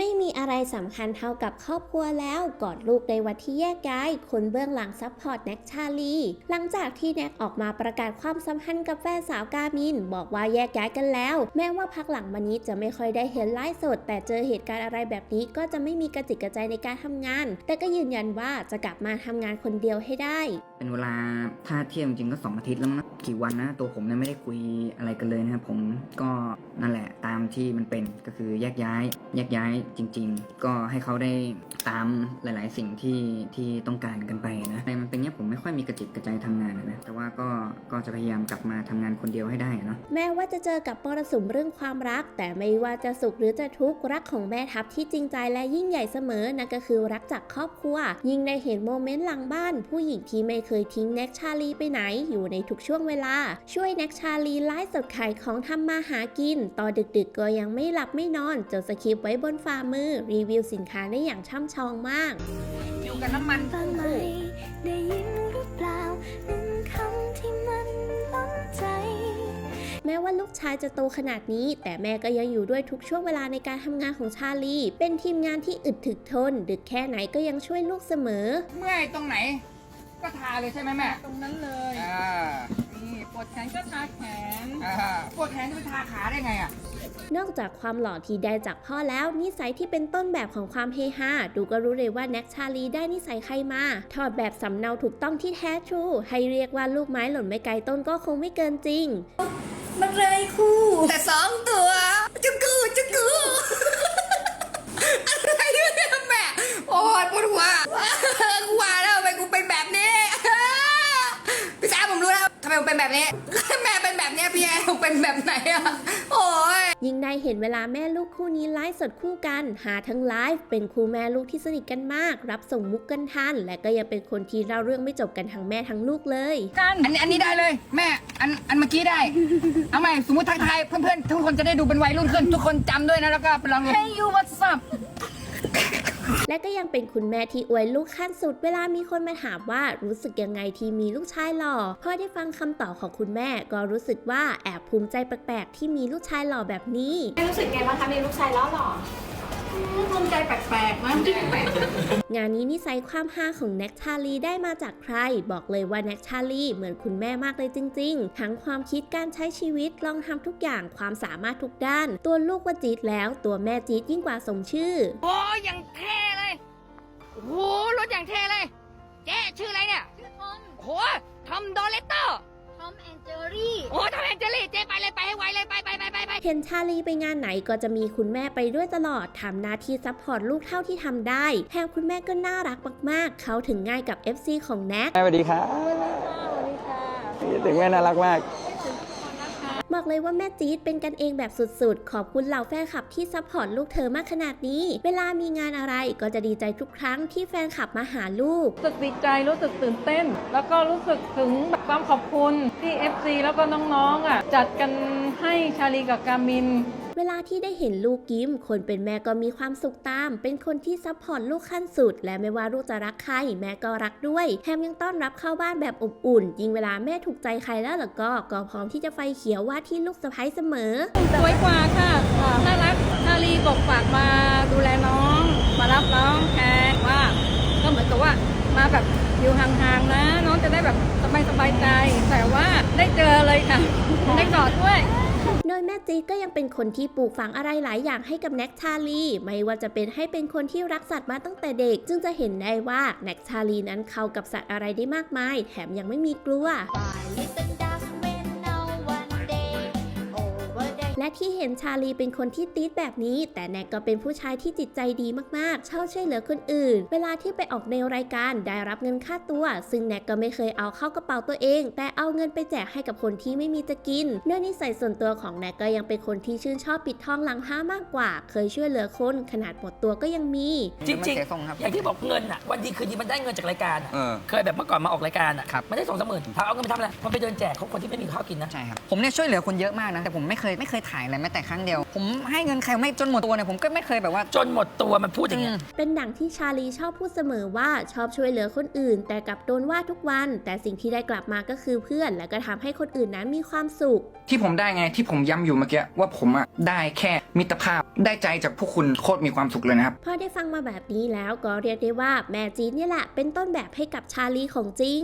ไม่มีอะไรสำคัญเท่ากับครอบครัวแล้วกอดลูกในวันที่แยกย้ายคนเบื้องหลังซัพพอร์ตแน็กชาลีหลังจากที่แน็กออกมาประกาศความสัมพันธ์กับแฟนสาวกามิน บอกว่าแยกย้ายกันแล้ว แม้ว่าพักหลังมานี้จะไม่ค่อยได้เห็นไลฟ์สด แต่เจอเหตุการณ์อะไรแบบนี้ก็จะไม่มีกระจิกกระใจในการทำงาน แต่ก็ยืนยันว่าจะกลับมาทำงานคนเดียวให้ได้ เป็นเวลาถ้าเทียบจริงก็สองอาทิตย์แล้วมั้งนะกี่วันนะตัวผมเนี่ยไม่ได้คุยอะไรกันเลยนะครับผมก็นั่นแหละตามที่มันเป็นก็คือแยกย้าย แยกย้ายจริง ๆ ก็ให้เขาได้ตามหลาย ๆ สิ่งที่ที่ต้องการกันไปนะในมันเป็นเนี้ยผมไม่ค่อยมีกระจิตกระใจทำงานนะแต่ว่าก็ก็จะพยายามกลับมาทำงานคนเดียวให้ได้เนาะแม้ว่าจะเจอกับมรสุมเรื่องความรัก แต่ไม่ว่าจะสุขหรือจะทุกข์รักของแม่ทัพที่จริงใจและยิ่งใหญ่เสมอนั่นก็คือรักจากครอบครัว ยิ่งได้เห็นโมเมนต์หลังบ้าน ผู้หญิงที่ไม่เคยทิ้งแน็กชาลีไปไหนอยู่ในทุกช่วงเวลา ช่วยแน็กชาลีไลฟ์สดขายของทำมาหากิน ตอนดึกๆก็ยังไม่หลับไม่นอนจดสคริปต์ไว้บนฝ่ามือรีวิวสินค้าได้อย่างช่ำชองมาก อยู่กับน้ำมันบ้างไหมได้ยินหรือเปล่าหนึ่งคำที่มันล้นใจ แม้ว่าลูกชายจะโตขนาดนี้ แต่แม่ก็ยังอยู่ด้วยทุกช่วงเวลาในการทำงานของชาลี เป็นทีมงานที่อึดถึกทน ดึกแค่ไหนก็ยังช่วยลูกเสมอ เมื่อยตรงไหน ก็ทาเลยใช่ไหมแม่ ตรงนั้นเลย อ่านี่ป วดแขนก็ทาแขนอ่าปวดแขนจะไปทาขาได้ไงอะ นอกจากความหล่อที่ได้จากพ่อแล้ว นิสัยที่เป็นต้นแบบของความเฮฮาดูก็รู้เลยว่าแน็กชาลีได้นิสัยใครมา ถอดแบบสำเนาถูกต้องที่แท้ทรู ให้เรียกว่าลูกไม้หล่นไม่ไกลต้นก็คงไม่เกินจริง มันเลยคู่ แต่สองตัวจุกูจุกูอะไรเนี่ยแม่ โอ้ยปวดหัวกูว่าแล้วทำไมกูเป็นแบบนี้ พี่จ้าผมรู้แล้วทำไมผม เป็นแบบนี้ แม่เป็นแบบเนี้ยพี่แอผมเป็นแบบไหนอะโอ้ย ยิ่งได้เห็นเวลาแม่ลูกคู่นี้ไลฟ์สดคู่กัน หาทั้งไลฟ์เป็นคู่แม่ลูกที่สนิทกันมาก รับส่งมุกกันทัน และก็ยังเป็นคนที่เล่าเรื่องไม่จบกันทั้งแม่ทั้งลูกเลย กันอันนี้อันนี้ได้เลยแม่ อันอันเมื่อกี้ได้ เอาใหม่สมมติทักทายเพื่อนๆทุกคนจะได้ดูเป็นวัยรุ่นขึ้น ทุกคนจำด้วยนะแล้วก็ไปลองดูให้ยูวัตสับ และก็ยังเป็นคุณแม่ที่อวยลูกขั้นสุด เวลามีคนมาถามว่ารู้สึกยังไงที่มีลูกชายหล่อพอได้ฟังคำตอบของคุณแม่ ก็รู้สึกว่าแอบภูมิใจแปลกๆ ที่มีลูกชายหล่อแบบนี้รู้สึกไงบ้างคะมีลูกชายล้อหล่อ ภูมิใจแปลกๆนะงานนี้นิสัยความฮาของแน็กชาลีได้มาจากใคร บอกเลยว่าแน็กชาลีเหมือนคุณแม่มากเลยจริง ๆ ทั้งความคิดการใช้ชีวิตลองทำทุกอย่างความสามารถทุกด้าน ตัวลูกว่าจี๊ดแล้วตัวแม่จี๊ดยิ่งกว่าสมชื่อ โอ้ยอย่างเท่เลยโอ้โหรถอย่างเท่เลยเจ๊ชื่ออะไรเนี่ยชื่อทอมโอ้โหทอมดอเลตเตอร์ทอมแอนเจอรี่โอ้ทอมแอนเจลี่เจ๊ไปเลยไปให้ไวเลยไปไปไปไปไป เห็นชาลีไปงานไหนก็จะมีคุณแม่ไปด้วยตลอดทำหน้าที่ซัพพอร์ตลูกเท่าที่ทำได้ แถมคุณแม่ก็น่ารักมากๆ เขาถึงง่ายกับ FC ของแน็กสวัสดีครับถึงแม่น่ารักมาก บอกเลยว่าแม่จี๊ดเป็นกันเองแบบสุดๆ ขอบคุณเหล่าแฟนคลับที่ซัพพอร์ตลูกเธอมากขนาดนี้ เวลามีงานอะไรก็จะดีใจทุกครั้งที่แฟนคลับมาหาลูก รู้สึกดีใจรู้สึกตื่นเต้น แล้วก็รู้สึกถึงความขอบคุณที่ FC แล้วก็น้องๆอะจัดกันให้ชาลีกับกามิน เวลาที่ได้เห็นลูกยิ้ม คนเป็นแม่ก็มีความสุขตาม เป็นคนที่ซัพพอร์ตลูกขั้นสุด และไม่ว่าลูกจะรักใคร แม่ก็รักด้วย แถมยังต้อนรับเข้าบ้านแบบอบอุ่น ยิ่งเวลาแม่ถูกใจใครแล้วล่ะก็ ก็พร้อมที่จะไฟเขียวว่าที่ลูกสะใภ้เสมอ สวยกว่าค่ะ น่ารักชาลีบอกฝากมาดูแลน้อง มารับน้องแทนว่าก็เหมือนกับว่ามาแบบอยู่ห่างๆนะ น้องจะได้แบบสบายๆใจ แต่ว่าได้เจอเลยค่ะ ได้กอดด้วย โดยแม่จี๊ก็ยังเป็นคนที่ปลูกฝังอะไรหลายอย่างให้กับแน็กชาลี ไม่ว่าจะเป็นให้เป็นคนที่รักสัตว์มาตั้งแต่เด็ก จึงจะเห็นได้ว่าแน็กชาลีนั้นเข้ากับสัตว์อะไรได้มากมาย แถมยังไม่มีกลัว Bye, ที่เห็นชาลีเป็นคนที่ตีดแบบนี้ แต่แน็กก็เป็นผู้ชายที่จิตใจดีมากๆชอบช่วยเหลือคนอื่น เวลาที่ไปออกในรายการได้รับเงินค่าตัว ซึ่งแน็กก็ไม่เคยเอาเข้ากระเป๋าตัวเอง แต่เอาเงินไปแจกให้กับคนที่ไม่มีจะกินด้วยนิสัยส่วนตัวของแน็กก็ยังเป็นคนที่ชื่นชอบปิดทองหลังผ้ามากกว่า เคยช่วยเหลือคนขนาดหมดตัวก็ยังมี จริงมันเสียทรงครับๆอย่างที่บอกเงินอะวันดีคืนดีมันได้เงินจากรายการอะเออ เคยแบบเมื่อก่อนมาออกรายการอะครับ มันได้สองสามหมื่นถามเอาเงินไปทำอะไรมันไปเดินแจกเขาคนที่ไม่มีข้าวกินนะ ใช่ครับ ผมเนี่ยช่วยเหลือคนเยอะมากนะ แต่ผมไม่เคยไม่เคยถ่ายอะไรแม้แต่ครั้งเดียว ผมให้เงินใครไม่จนหมดตัวเนี่ยผมก็ไม่เคยแบบว่า จนหมดตัวมันพูดอย่างเงี้ย เป็นดังที่ชาลีชอบพูดเสมอว่าชอบช่วยเหลือคนอื่น แต่กลับโดนว่าทุกวัน แต่สิ่งที่ได้กลับมาก็คือเพื่อน และก็ทำให้คนอื่นนั้นมีความสุข ที่ผมได้ไงที่ผมย้ำอยู่เมื่อกี้ว่าผมอะได้แค่มิตรภาพได้ใจจากพวกคุณโคตรมีความสุขเลยนะครับ พอได้ฟังมาแบบนี้แล้วก็เรียกได้ว่าแม่จีนเนี่ยแหละเป็นต้นแบบให้กับชาลีของจริง